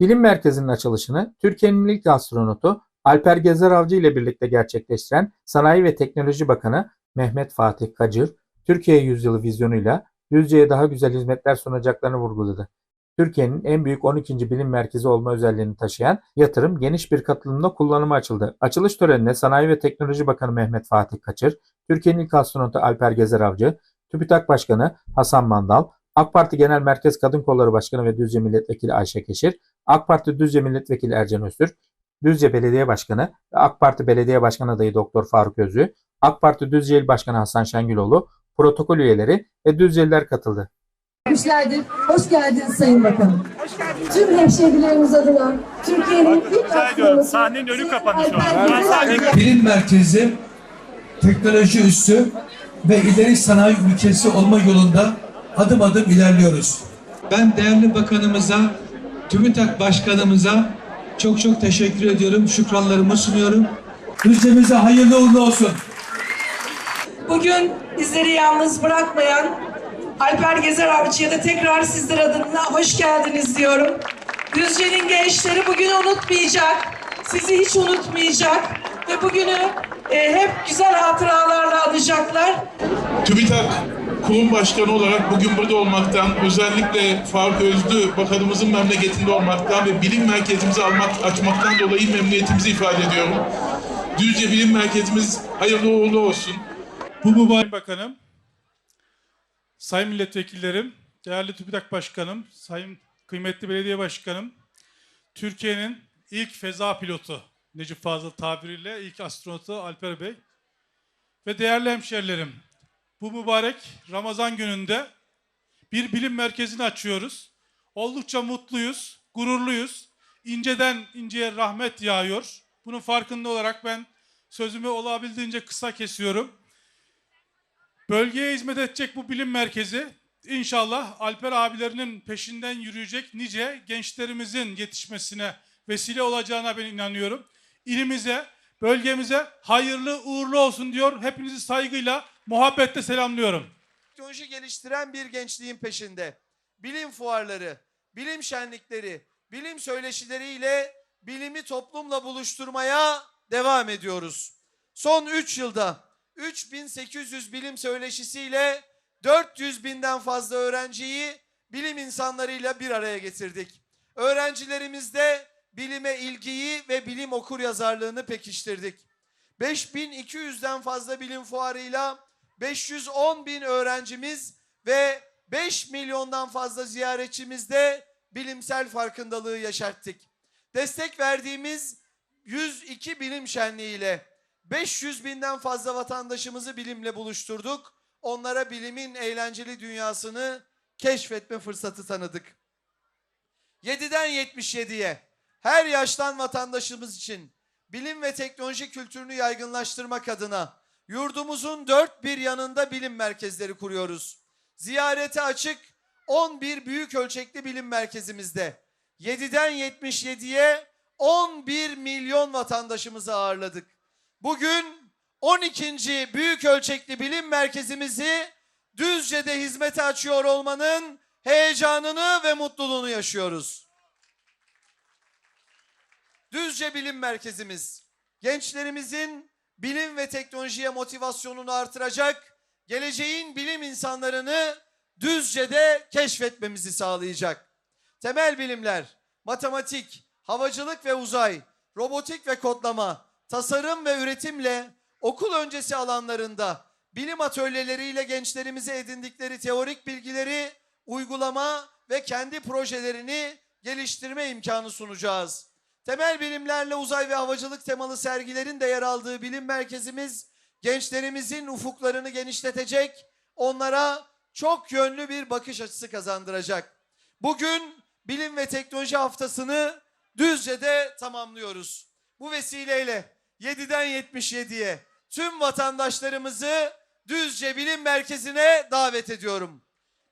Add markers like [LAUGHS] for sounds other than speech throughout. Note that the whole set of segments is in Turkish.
Bilim Merkezi'nin açılışını Türkiye'nin ilk astronotu Alper Gezer Avcı ile birlikte gerçekleştiren Sanayi ve Teknoloji Bakanı Mehmet Fatih Kacır, Türkiye Yüzyılı vizyonuyla Düzce'ye daha güzel hizmetler sunacaklarını vurguladı. Türkiye'nin en büyük 12. bilim merkezi olma özelliğini taşıyan yatırım geniş bir katılımla kullanıma açıldı. Açılış törenine Sanayi ve Teknoloji Bakanı Mehmet Fatih Kaçır, Türkiye'nin ilk astronotu Alper Gezer Avcı, TÜBİTAK Başkanı Hasan Mandal, AK Parti Genel Merkez Kadın Kolları Başkanı ve Düzce Milletvekili Ayşe Keşir, AK Parti Düzce Milletvekili Ercan Öztürk, Düzce Belediye Başkanı ve AK Parti Belediye Başkanı adayı Doktor Faruk Özlü, AK Parti Düzce İl Başkanı Hasan Şengüloğlu, protokol üyeleri ve Düzceliler katıldı. Hoş geldin, hoş geldiniz Sayın Bakanım. Tüm hemşehrilerimiz adına Türkiye'nin ilk astronotu Sahnenin önü kapandı şu an. Bilim merkezi, teknoloji üssü ve ileri sanayi ülkesi olma yolunda adım adım ilerliyoruz. Ben değerli bakanımıza, TÜBİTAK başkanımıza çok çok teşekkür ediyorum. Şükranlarımı sunuyorum. Düzcemize hayırlı uğurlu olsun. Bugün bizleri yalnız bırakmayan Alper Gezer Avcı'ya da tekrar sizler adına hoş geldiniz diyorum. Düzce'nin gençleri bugünü unutmayacak, sizi hiç unutmayacak ve bugünü e, hep güzel hatıralarla anacaklar. TÜBİTAK kurum başkanı olarak bugün burada olmaktan, özellikle Faruk Özlü bakanımızın memleketinde olmaktan ve bilim merkezimizi almak, açmaktan dolayı memnuniyetimizi ifade ediyorum. Düzce Bilim Merkezimiz hayırlı uğurlu olsun. Bu mübarek bakanım, sayın milletvekillerim, değerli TÜBİTAK başkanım, sayın kıymetli belediye başkanım, Türkiye'nin ilk feza pilotu Necip Fazıl tabiriyle ilk astronotu Alper Bey ve değerli hemşerilerim. Bu mübarek Ramazan gününde bir bilim merkezini açıyoruz. Oldukça mutluyuz, gururluyuz. İnceden inceye rahmet yağıyor. Bunun farkında olarak ben sözümü olabildiğince kısa kesiyorum. Bölgeye hizmet edecek bu bilim merkezi inşallah Alper abilerinin peşinden yürüyecek nice gençlerimizin yetişmesine vesile olacağına ben inanıyorum. İlimize, bölgemize hayırlı uğurlu olsun diyor. Hepinizi saygıyla, muhabbetle selamlıyorum. teknoloji geliştiren bir gençliğin peşinde. Bilim fuarları, bilim şenlikleri, bilim söyleşileriyle bilimi toplumla buluşturmaya devam ediyoruz. Son 3 yılda 3800 bilim söyleşisiyle 400 binden fazla öğrenciyi bilim insanlarıyla bir araya getirdik. Öğrencilerimizde bilime ilgiyi ve bilim okur yazarlığını pekiştirdik. 5200'den fazla bilim fuarıyla 510 bin öğrencimiz ve 5 milyondan fazla ziyaretçimizde bilimsel farkındalığı yaşarttık. Destek verdiğimiz 102 bilim şenliğiyle 500 binden fazla vatandaşımızı bilimle buluşturduk. Onlara bilimin eğlenceli dünyasını keşfetme fırsatı tanıdık. 7'den 77'ye her yaştan vatandaşımız için bilim ve teknoloji kültürünü yaygınlaştırmak adına yurdumuzun dört bir yanında bilim merkezleri kuruyoruz. Ziyarete açık 11 büyük ölçekli bilim merkezimizde 7'den 77'ye 11 milyon vatandaşımızı ağırladık. Bugün 12. büyük ölçekli bilim merkezimizi Düzce'de hizmete açıyor olmanın heyecanını ve mutluluğunu yaşıyoruz. Düzce Bilim Merkezimiz gençlerimizin bilim ve teknolojiye motivasyonunu artıracak, geleceğin bilim insanlarını Düzce'de keşfetmemizi sağlayacak. Temel bilimler, matematik, havacılık ve uzay, robotik ve kodlama, tasarım ve üretimle okul öncesi alanlarında bilim atölyeleriyle gençlerimize edindikleri teorik bilgileri uygulama ve kendi projelerini geliştirme imkanı sunacağız. Temel bilimlerle uzay ve havacılık temalı sergilerin de yer aldığı bilim merkezimiz gençlerimizin ufuklarını genişletecek, onlara çok yönlü bir bakış açısı kazandıracak. Bugün Bilim ve Teknoloji Haftası'nı Düzce'de tamamlıyoruz. Bu vesileyle 7'den 77'ye tüm vatandaşlarımızı Düzce Bilim Merkezi'ne davet ediyorum.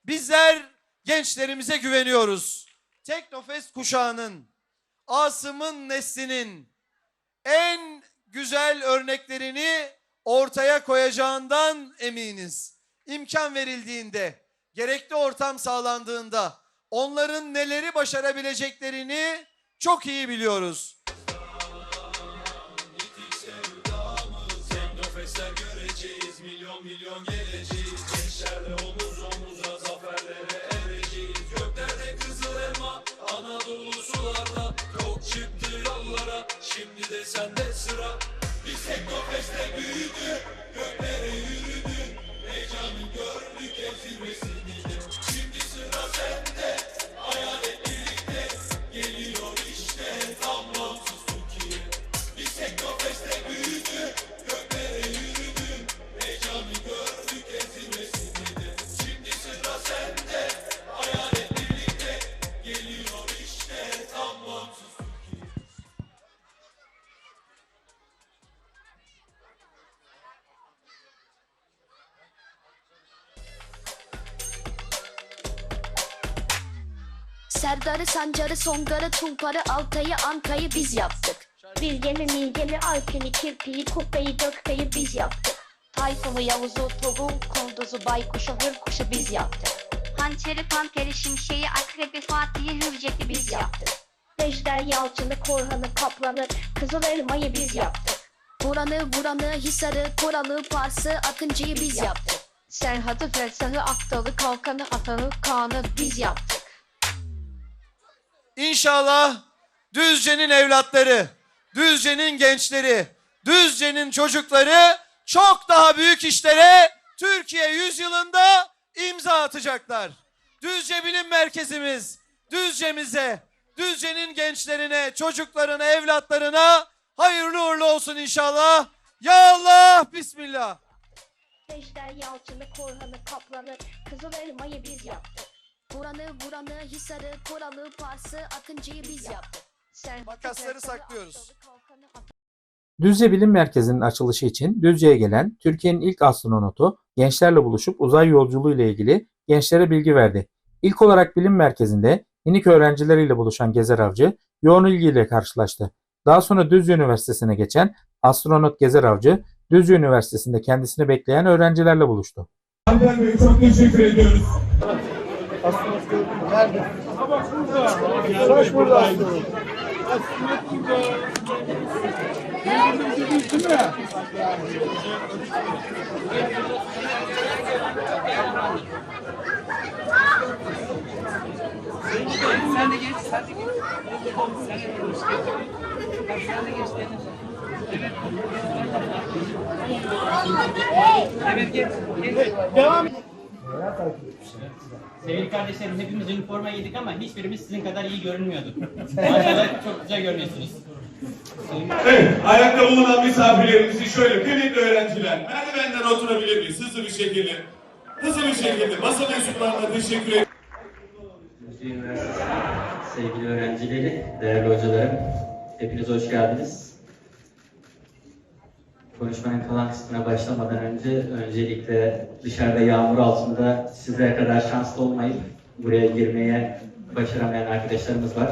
Bizler gençlerimize güveniyoruz. Teknofest kuşağının, Asım'ın neslinin en güzel örneklerini ortaya koyacağından eminiz. İmkan verildiğinde, gerekli ortam sağlandığında onların neleri başarabileceklerini çok iyi biliyoruz. Serdar'ı, Sancar'ı, Songar'ı, Tulpar'ı, Altay'ı, Anka'yı biz yaptık. Bilgemi, Milgemi, Alpini, Kirpi'yi, Kubbe'yi, Gökbe'yi biz yaptık. Tayfun'u, Yavuz'u, Togu, Kunduz'u, Baykuş'u, Hırkuş'u biz yaptık. Hançeri, Panteri, Şimşek'i, Akrebi, Fatih'i, Hürcek'i biz yaptık. Ejder, Yalçın'ı, Korhan'ı, Kaplan'ı, Kızıl Elma'yı biz yaptık. Buranı, Vuran'ı, Hisar'ı, Koralı, Pars'ı, Akıncı'yı biz yaptık. Serhat'ı, Fersah'ı, Aktal'ı, Kalkan'ı, Atağı, Kaan'ı biz yaptık. İnşallah Düzce'nin evlatları, Düzce'nin gençleri, Düzce'nin çocukları çok daha büyük işlere Türkiye yüzyılında imza atacaklar. Düzce Bilim Merkezimiz, Düzce'mize, Düzce'nin gençlerine, çocuklarına, evlatlarına hayırlı uğurlu olsun inşallah. Ya Allah, Bismillah. Ejder, Yalçın'ı, Korhan'ı, Kaplan'ı, Kızıl Elma'yı biz yaptık. Buranı, Vuran'ı, Hisar'ı, Koralı, Pars'ı, Akıncı'yı biz yaptık. Makasları saklıyoruz. Düzce Bilim Merkezi'nin açılışı için Düzce'ye gelen Türkiye'nin ilk astronotu gençlerle buluşup uzay yolculuğu ile ilgili gençlere bilgi verdi. İlk olarak bilim merkezinde minik öğrencileriyle buluşan Gezer Avcı yoğun ilgiyle karşılaştı. Daha sonra Düzce Üniversitesi'ne geçen astronot Gezer Avcı, Düzce Üniversitesi'nde kendisini bekleyen öğrencilerle buluştu. Alper Bey çok teşekkür ediyoruz. Nerede? Sabah burada. Saç burada. Aslında burada. Sen de geç, sen de geç. Sen de geç. Sen de geç. Evet, geç. Devam. Devam. Sevgili kardeşlerim hepimiz üniforma giydik ama hiçbirimiz sizin kadar iyi görünmüyorduk. [LAUGHS] Maşallah çok güzel görünüyorsunuz. Evet, ayakta bulunan misafirlerimizi şöyle kıymetli öğrenciler merdivenden oturabilir miyiz? Hızlı bir şekilde. Hızlı bir şekilde masa mensuplarına teşekkür ederim. Üniversitesi sevgili öğrencileri, değerli hocalarım, hepiniz hoş geldiniz. Konuşmanın kalan kısmına başlamadan önce öncelikle dışarıda yağmur altında sizlere kadar şanslı olmayıp buraya girmeye başaramayan arkadaşlarımız var.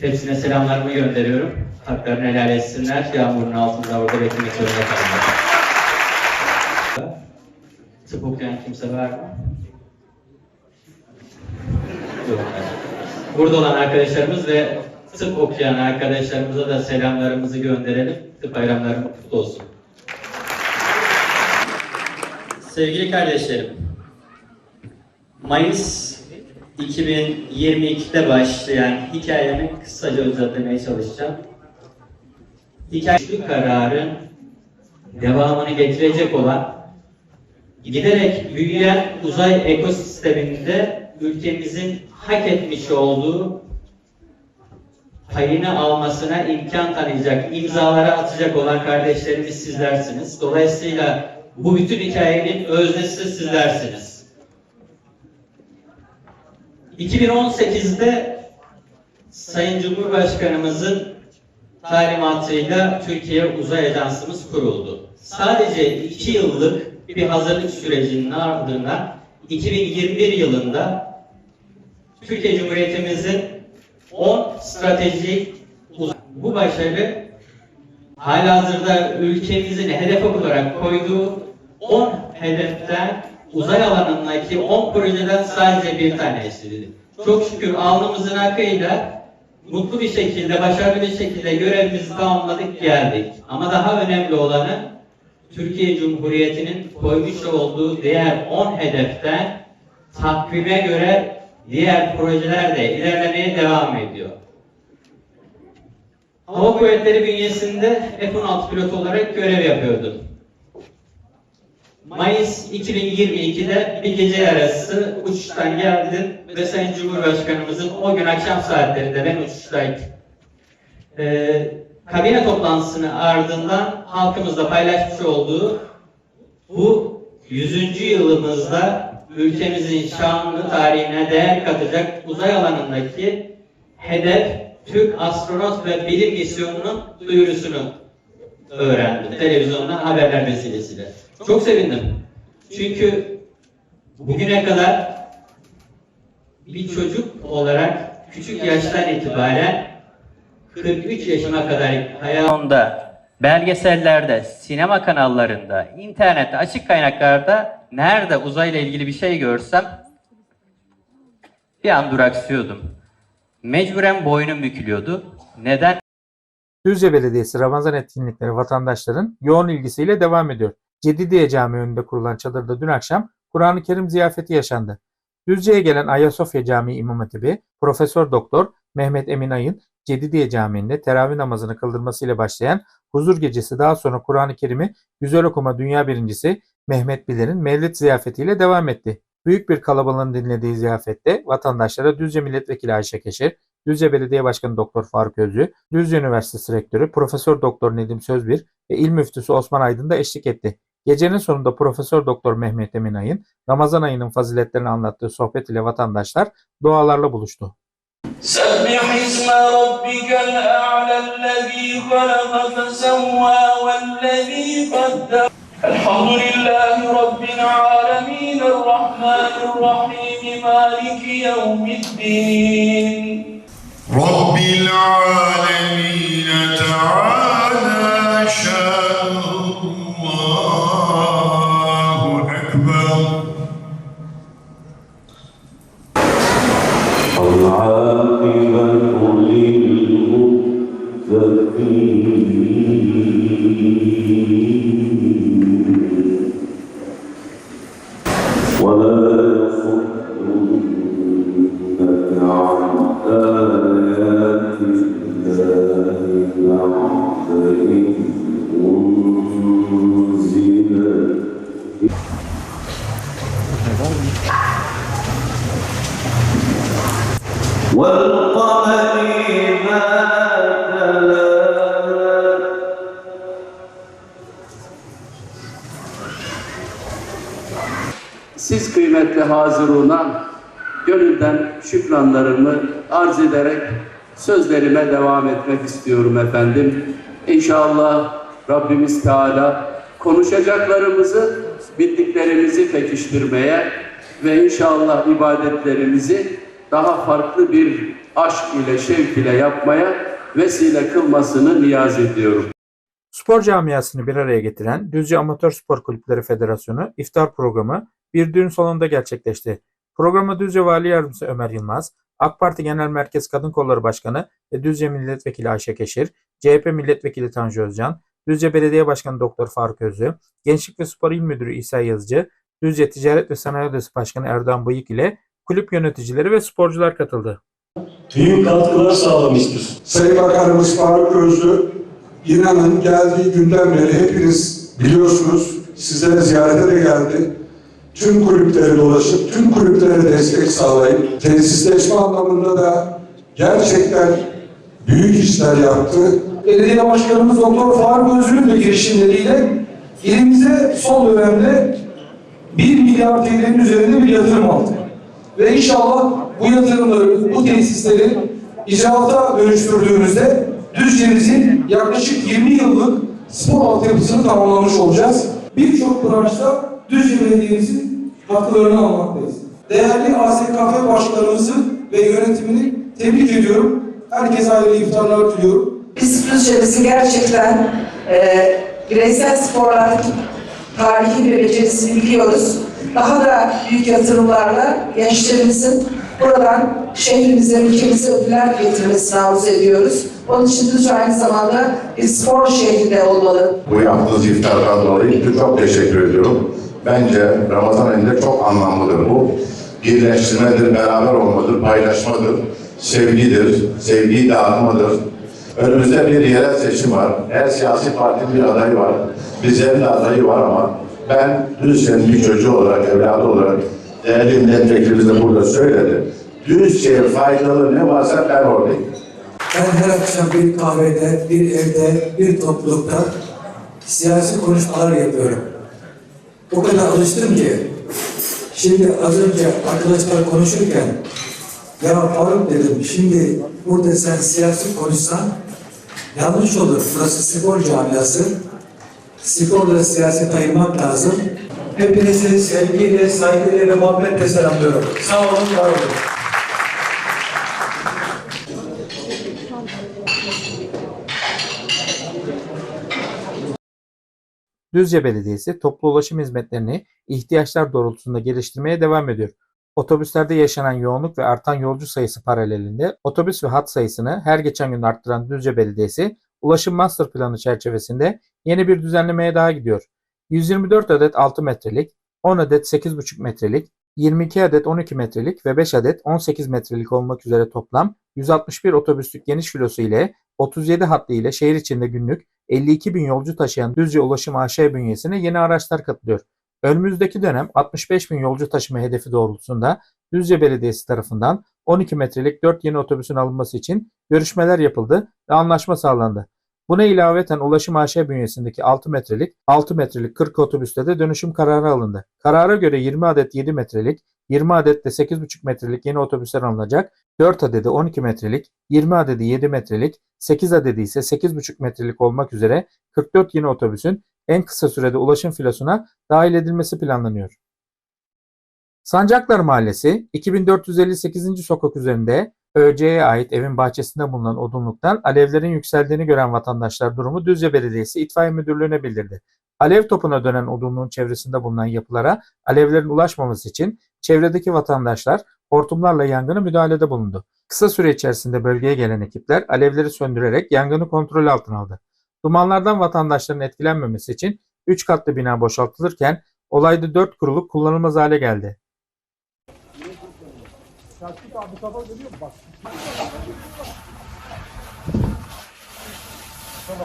Hepsine selamlarımı gönderiyorum. Haklarını helal etsinler. Yağmurun altında orada beklemek zorunda kalırlar. Tıp okuyan kimse var mı? Yok. Burada olan arkadaşlarımız ve tıp okuyan arkadaşlarımıza da selamlarımızı gönderelim. Tıp bayramları kutlu olsun. Sevgili kardeşlerim, Mayıs 2022'de başlayan hikayemi kısaca özetlemeye çalışacağım. Hikaye şu kararın devamını getirecek olan giderek büyüyen uzay ekosisteminde ülkemizin hak etmiş olduğu payını almasına imkan tanıyacak, imzalara atacak olan kardeşlerimiz sizlersiniz. Dolayısıyla bu bütün hikayenin öznesi sizlersiniz. 2018'de Sayın Cumhurbaşkanımızın talimatıyla Türkiye Uzay Ajansımız kuruldu. Sadece iki yıllık bir hazırlık sürecinin ardından 2021 yılında Türkiye Cumhuriyetimizin 10 stratejik bu başarı halihazırda ülkemizin hedef olarak koyduğu 10 hedeften uzay alanındaki 10 projeden sadece bir tanesiydi. Çok şükür alnımızın akıyla mutlu bir şekilde, başarılı bir şekilde görevimizi tamamladık geldik. Ama daha önemli olanı Türkiye Cumhuriyeti'nin koymuş olduğu diğer 10 hedeften takvime göre diğer projeler de ilerlemeye devam ediyor. Hava Kuvvetleri bünyesinde F-16 pilot olarak görev yapıyordum. Mayıs 2022'de bir gece yarısı uçuştan geldim ve Sayın Cumhurbaşkanımızın o gün akşam saatlerinde ben uçuştaydım. Ee, kabine toplantısının ardından halkımızla paylaşmış olduğu bu 100. yılımızda ülkemizin şanlı tarihine değer katacak uzay alanındaki hedef Türk astronot ve bilim misyonunun duyurusunu öğrendim. Televizyondan haberler vesilesiyle. Çok sevindim. Çünkü bugüne kadar bir çocuk olarak küçük yaştan itibaren 43 yaşıma kadar hayatımda belgesellerde, sinema kanallarında, internette, açık kaynaklarda nerede uzayla ilgili bir şey görsem bir an duraksıyordum. Mecburen boynum bükülüyordu. Neden? Düzce Belediyesi Ramazan etkinlikleri vatandaşların yoğun ilgisiyle devam ediyor. Cedidiye Camii önünde kurulan çadırda dün akşam Kur'an-ı Kerim ziyafeti yaşandı. Düzce'ye gelen Ayasofya Camii İmam Hatibi Profesör Doktor Mehmet Emin Ay'ın Cedidiye Camii'nde teravih namazını kıldırmasıyla başlayan huzur gecesi daha sonra Kur'an-ı Kerim'i güzel okuma dünya birincisi Mehmet Biler'in mevlid ziyafetiyle devam etti. Büyük bir kalabalığın dinlediği ziyafette vatandaşlara Düzce Milletvekili Ayşe Keşir, Düzce Belediye Başkanı Doktor Faruk Özlü, Düzce Üniversitesi Rektörü Profesör Doktor Nedim Sözbir ve İl Müftüsü Osman Aydın da eşlik etti. Gecenin sonunda Profesör Doktor Mehmet Emin Ay'ın Ramazan ayının faziletlerini anlattığı sohbet ile vatandaşlar dualarla buluştu. سبح اسم ربك الأعلى الذي خلق فسوى والذي قدر الحمد لله رب العالمين الرحمن الرحيم مالك يوم الدين رب العالمين Siz kıymetli hazıruna gönülden şükranlarımı arz ederek sözlerime devam etmek istiyorum efendim. İnşallah Rabbimiz Teala konuşacaklarımızı, bildiklerimizi pekiştirmeye ve inşallah ibadetlerimizi daha farklı bir aşk ile, şevk ile yapmaya vesile kılmasını niyaz ediyorum. Spor camiasını bir araya getiren Düzce Amatör Spor Kulüpleri Federasyonu iftar programı bir düğün salonunda gerçekleşti. Programa Düzce Vali Yardımcısı Ömer Yılmaz, AK Parti Genel Merkez Kadın Kolları Başkanı ve Düzce Milletvekili Ayşe Keşir, CHP Milletvekili Tanju Özcan, Düzce Belediye Başkanı Doktor Faruk Özlü, Gençlik ve Spor İl Müdürü İsa Yazıcı, Düzce Ticaret ve Sanayi Odası Başkanı Erdoğan Bıyık ile kulüp yöneticileri ve sporcular katıldı. büyük katkılar sağlamıştır. Sayın Bakanımız Faruk Özlü, inanın geldiği günden beri hepiniz biliyorsunuz, sizlere ziyarete de geldi. Tüm kulüpleri dolaşıp, tüm kulüplere destek sağlayıp, tesisleşme anlamında da gerçekten büyük işler yaptı. Belediye Başkanımız Doktor Faruk Özgür'ün de girişimleriyle ilimize son dönemde 1 milyar TL'nin üzerinde bir yatırım aldı. Ve inşallah bu yatırımları, bu tesisleri icraata dönüştürdüğümüzde Düzce'mizin yaklaşık 20 yıllık spor altyapısını tamamlamış olacağız. Birçok branşta Düzce Belediye'mizin katkılarını almaktayız. Değerli ASKF başkanımızı ve yönetimini tebrik ediyorum. Herkese hayırlı iftarlar diliyorum. Biz Düzce'mizi gerçekten e, bireysel sporlardaki tarihi ve becerisini biliyoruz. Daha da büyük yatırımlarla gençlerimizin buradan şehrimize, ülkemize ödüller getirmesini arzu ediyoruz. Onun için Düzce aynı zamanda bir spor şehri de olmalı. Bu yaptığınız iftardan dolayı çok teşekkür ediyorum. Bence Ramazan ayında çok anlamlıdır bu. Birleştirmedir, beraber olmadır, paylaşmadır, sevgidir, sevgiyi dağıtmadır. Önümüzde bir yerel seçim var. Her siyasi partinin bir adayı var. Bizlerin de adayı var ama ben Düzce'nin bir çocuğu olarak, evladı olarak değerli milletvekilimiz de burada söyledi. Düzce'ye faydalı ne varsa ben oradayım. Ben her akşam bir kahvede, bir evde, bir toplulukta siyasi konuşmalar yapıyorum. O kadar alıştım ki şimdi az önce arkadaşlar konuşurken ya Faruk dedim şimdi burada sen siyasi konuşsan yanlış olur. Burası spor camiası. Sporla siyaset ayırmak lazım. Hepinizi sevgiyle, saygıyla ve muhabbetle selamlıyorum. Sağ olun, var olun. Düzce Belediyesi toplu ulaşım hizmetlerini ihtiyaçlar doğrultusunda geliştirmeye devam ediyor. Otobüslerde yaşanan yoğunluk ve artan yolcu sayısı paralelinde otobüs ve hat sayısını her geçen gün arttıran Düzce Belediyesi, Ulaşım Master Planı çerçevesinde yeni bir düzenlemeye daha gidiyor. 124 adet 6 metrelik, 10 adet 8,5 metrelik, 22 adet 12 metrelik ve 5 adet 18 metrelik olmak üzere toplam 161 otobüslük geniş filosu ile 37 hatlı ile şehir içinde günlük 52 bin yolcu taşıyan Düzce Ulaşım AŞ bünyesine yeni araçlar katılıyor. Önümüzdeki dönem 65 bin yolcu taşıma hedefi doğrultusunda Düzce Belediyesi tarafından 12 metrelik 4 yeni otobüsün alınması için görüşmeler yapıldı ve anlaşma sağlandı. Buna ilaveten Ulaşım AŞ bünyesindeki 6 metrelik, 6 metrelik 40 otobüste de dönüşüm kararı alındı. Karara göre 20 adet 7 metrelik, 20 adet de 8,5 metrelik yeni otobüsler alınacak, 4 adedi 12 metrelik, 20 adedi 7 metrelik, 8 adedi ise 8,5 metrelik olmak üzere 44 yeni otobüsün en kısa sürede ulaşım filosuna dahil edilmesi planlanıyor. Sancaklar Mahallesi 2458. sokak üzerinde ÖC'ye ait evin bahçesinde bulunan odunluktan alevlerin yükseldiğini gören vatandaşlar durumu Düzce Belediyesi İtfaiye Müdürlüğü'ne bildirdi. Alev topuna dönen odunluğun çevresinde bulunan yapılara alevlerin ulaşmaması için çevredeki vatandaşlar hortumlarla yangına müdahalede bulundu. Kısa süre içerisinde bölgeye gelen ekipler alevleri söndürerek yangını kontrol altına aldı. Dumanlardan vatandaşların etkilenmemesi için 3 katlı bina boşaltılırken olayda 4 kuruluk kullanılmaz hale geldi.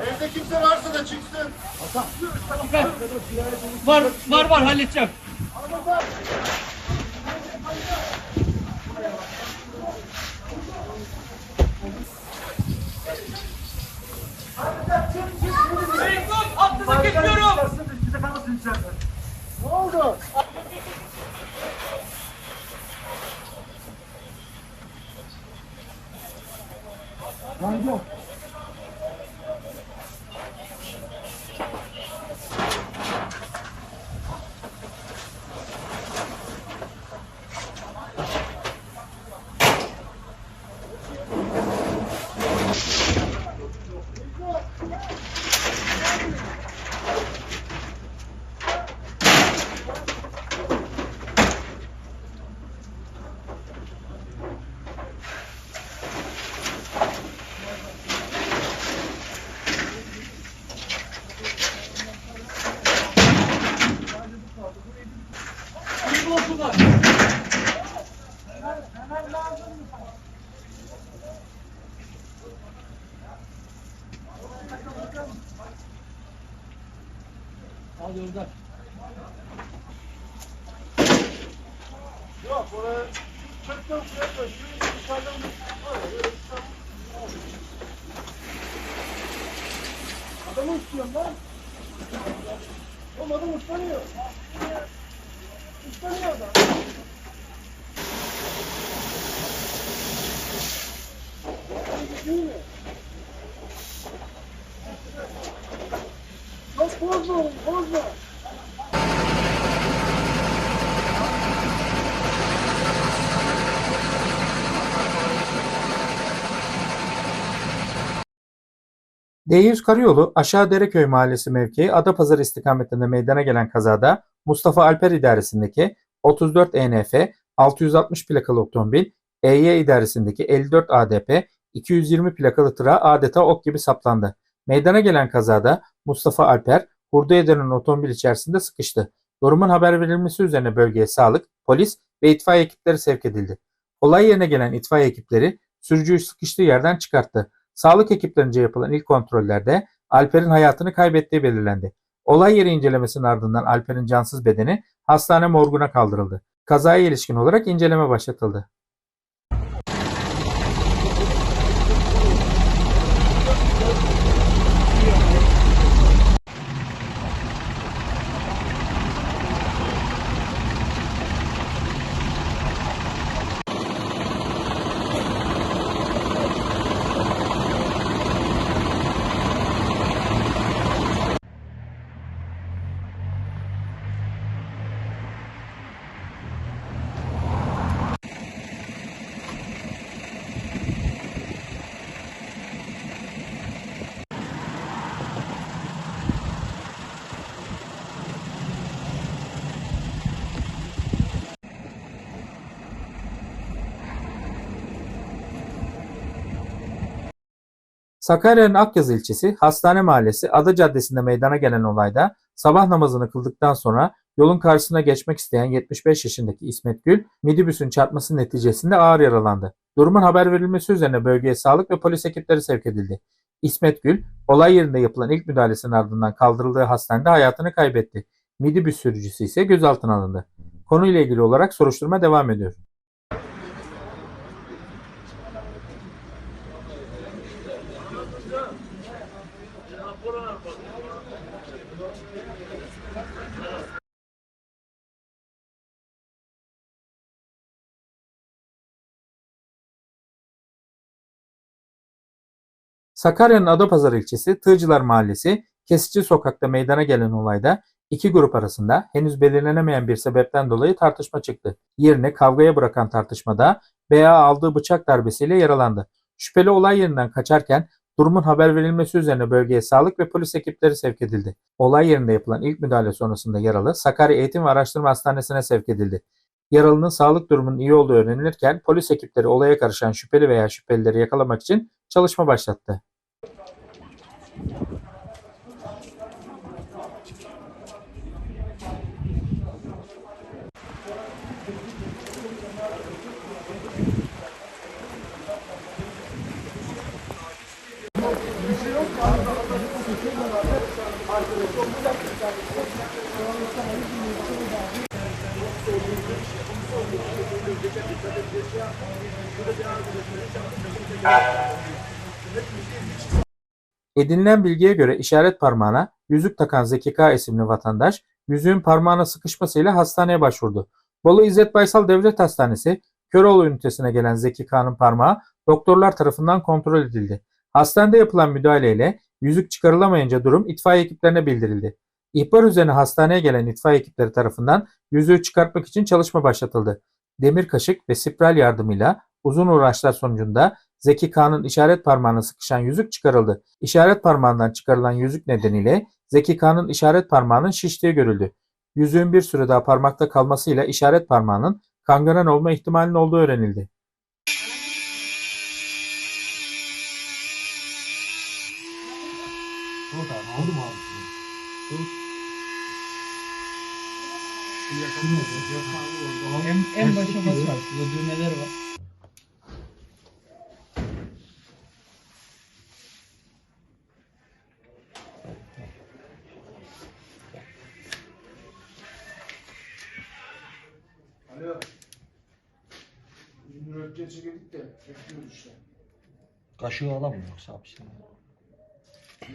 Evde kimse varsa da çıksın. Var, var, var halledeceğim. Beykoz, aklını geçiyorum. Ne oldu? Lan yok. Estamos filmando? Ô, mandou um espanhol. Espanhol, Vamos, vamos, vamos. D100 Karayolu Aşağı Dereköy Mahallesi mevkii Adapazarı istikametinde meydana gelen kazada Mustafa Alper idaresindeki 34 ENF 660 plakalı otomobil EY idaresindeki 54 ADP 220 plakalı tırağa adeta ok gibi saplandı. Meydana gelen kazada Mustafa Alper hurdaya dönen otomobil içerisinde sıkıştı. Durumun haber verilmesi üzerine bölgeye sağlık, polis ve itfaiye ekipleri sevk edildi. Olay yerine gelen itfaiye ekipleri sürücüyü sıkıştığı yerden çıkarttı. Sağlık ekiplerince yapılan ilk kontrollerde Alper'in hayatını kaybettiği belirlendi. Olay yeri incelemesinin ardından Alper'in cansız bedeni hastane morguna kaldırıldı. Kazaya ilişkin olarak inceleme başlatıldı. Sakarya'nın Akyazı ilçesi Hastane Mahallesi Ada Caddesi'nde meydana gelen olayda sabah namazını kıldıktan sonra yolun karşısına geçmek isteyen 75 yaşındaki İsmet Gül, midibüsün çarpması neticesinde ağır yaralandı. Durumun haber verilmesi üzerine bölgeye sağlık ve polis ekipleri sevk edildi. İsmet Gül, olay yerinde yapılan ilk müdahalesinin ardından kaldırıldığı hastanede hayatını kaybetti. Midibüs sürücüsü ise gözaltına alındı. Konuyla ilgili olarak soruşturma devam ediyor. Sakarya'nın Adapazarı ilçesi Tığcılar Mahallesi Kesici Sokak'ta meydana gelen olayda iki grup arasında henüz belirlenemeyen bir sebepten dolayı tartışma çıktı. Yerini kavgaya bırakan tartışmada BA aldığı bıçak darbesiyle yaralandı. Şüpheli olay yerinden kaçarken durumun haber verilmesi üzerine bölgeye sağlık ve polis ekipleri sevk edildi. Olay yerinde yapılan ilk müdahale sonrasında yaralı Sakarya Eğitim ve Araştırma Hastanesi'ne sevk edildi. Yaralının sağlık durumunun iyi olduğu öğrenilirken polis ekipleri olaya karışan şüpheli veya şüphelileri yakalamak için çalışma başlattı. Şurada bir arkadaşımız çalışmış. Hizmet müşteri için Edinilen bilgiye göre işaret parmağına yüzük takan Zeki K. isimli vatandaş yüzüğün parmağına sıkışmasıyla hastaneye başvurdu. Bolu İzzet Baysal Devlet Hastanesi Köroğlu ünitesine gelen Zeki K'nın parmağı doktorlar tarafından kontrol edildi. Hastanede yapılan müdahaleyle yüzük çıkarılamayınca durum itfaiye ekiplerine bildirildi. İhbar üzerine hastaneye gelen itfaiye ekipleri tarafından yüzüğü çıkartmak için çalışma başlatıldı. Demir kaşık ve spiral yardımıyla uzun uğraşlar sonucunda Zeki K'nın işaret parmağına sıkışan yüzük çıkarıldı. İşaret parmağından çıkarılan yüzük nedeniyle Zeki K'nın işaret parmağının şiştiği görüldü. Yüzüğün bir süre daha parmakta kalmasıyla işaret parmağının kangren olma ihtimalinin olduğu öğrenildi. En, en başa bas var. Şurada düğmeler var. Kaşığı alamıyor yoksa hapisten.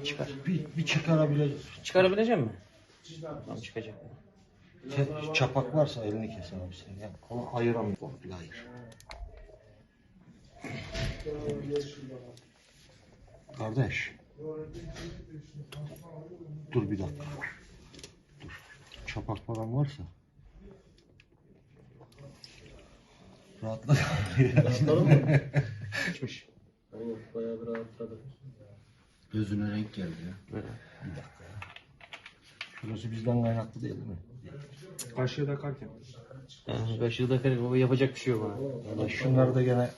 Çıkar. Bir, bir çıkarabilir. Çıkarabilecek mi? Tamam çıkacak. Te- çapak varsa elini kes abi sen. Ya. Ama ayıramıyor. Komple ayır. Kardeş. Dur bir dakika. Dur. Çapak falan varsa. Rahatla. Rahatladın mı? Çıkmış. Oo, bayağı bir rahatladı. Gözüne renk geldi ya. Böyle. Bir dakika ya. Şurası bizden kaynaklı değil mi? Karşıya. Yani da kırık. Baba yapacak bir şey yok ona. Şunları da gene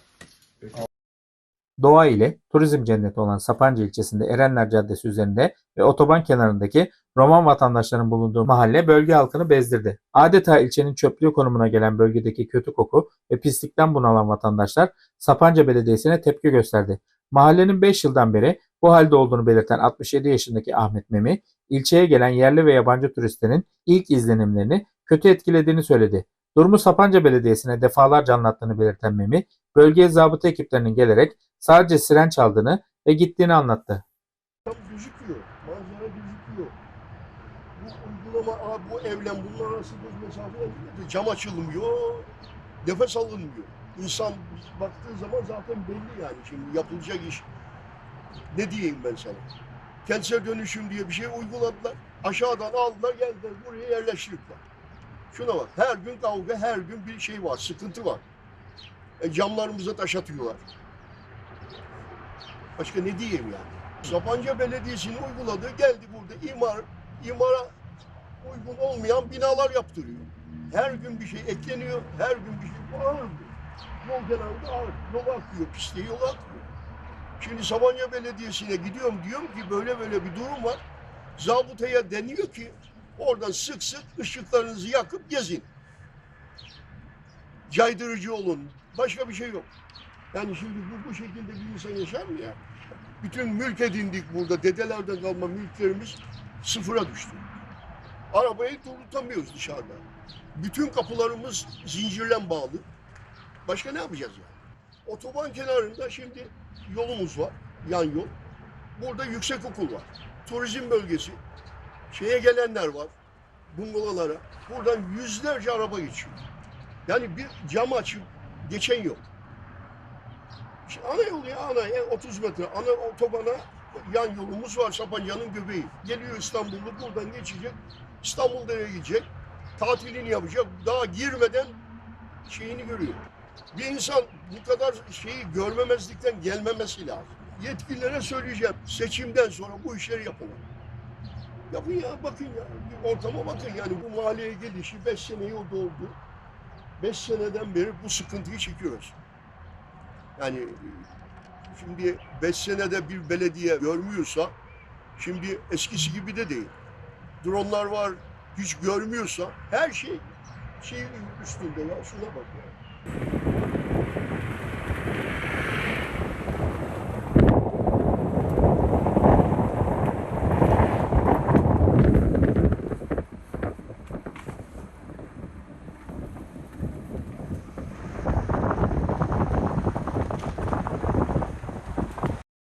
Doğa ile turizm cenneti olan Sapanca ilçesinde Erenler Caddesi üzerinde ve otoban kenarındaki Roman vatandaşların bulunduğu mahalle bölge halkını bezdirdi. Adeta ilçenin çöplüğü konumuna gelen bölgedeki kötü koku ve pislikten bunalan vatandaşlar Sapanca Belediyesi'ne tepki gösterdi. Mahallenin 5 yıldan beri bu halde olduğunu belirten 67 yaşındaki Ahmet Memi, ilçeye gelen yerli ve yabancı turistlerin ilk izlenimlerini kötü etkilediğini söyledi. Durumu Sapanca Belediyesi'ne defalarca anlattığını belirten Memi, bölgeye zabıta ekiplerinin gelerek sadece siren çaldığını ve gittiğini anlattı. Gözüküyor. Manzara gözüküyor. Bu uygulama, aa, bu evlen bunlar arasında mesafe yok. cam açılmıyor, nefes alınmıyor. İnsan baktığı zaman zaten belli yani şimdi yapılacak iş. Ne diyeyim ben sana? Kentsel dönüşüm diye bir şey uyguladılar. Aşağıdan aldılar geldiler buraya yerleştirdiler. Şuna bak her gün kavga her gün bir şey var sıkıntı var. E, camlarımıza taş atıyorlar. Başka ne diyeyim yani? Sapanca Belediyesi'nin uyguladığı geldi burada imar, imara uygun olmayan binalar yaptırıyor. Her gün bir şey ekleniyor, her gün bir şey ağır. bu. Yol kenarında ağır. Yol akıyor, pisliğe yol akıyor. Şimdi Sapanca Belediyesi'ne gidiyorum diyorum ki böyle böyle bir durum var. Zabıtaya deniyor ki oradan sık sık ışıklarınızı yakıp gezin. Caydırıcı olun. Başka bir şey yok. Yani şimdi bu, bu şekilde bir insan yaşar mı ya? Bütün mülk edindik burada. Dedelerden kalma mülklerimiz sıfıra düştü. Arabayı tutamıyoruz dışarıda. Bütün kapılarımız zincirlen bağlı. Başka ne yapacağız yani? Otoban kenarında şimdi yolumuz var. Yan yol. Burada yüksek okul var. Turizm bölgesi. Şeye gelenler var. Bungalovlara. Buradan yüzlerce araba geçiyor. Yani bir cam açıp geçen yok. Ana yol ya ana ya 30 metre ana otobana yan yolumuz var Sapanca'nın göbeği. Geliyor İstanbul'u buradan geçecek. İstanbul'da gidecek. Tatilini yapacak. Daha girmeden şeyini görüyor. Bir insan bu kadar şeyi görmemezlikten gelmemesi lazım. Yetkililere söyleyeceğim. Seçimden sonra bu işleri yapın. Yapın ya bakın ya. Bir ortama bakın yani bu mahalleye gelişi 5 seneyi o doldu. 5 seneden beri bu sıkıntıyı çekiyoruz. Yani şimdi 5 senede bir belediye görmüyorsa şimdi eskisi gibi de değil. Dronlar var hiç görmüyorsa her şey şey üstünde ya şuna bak ya.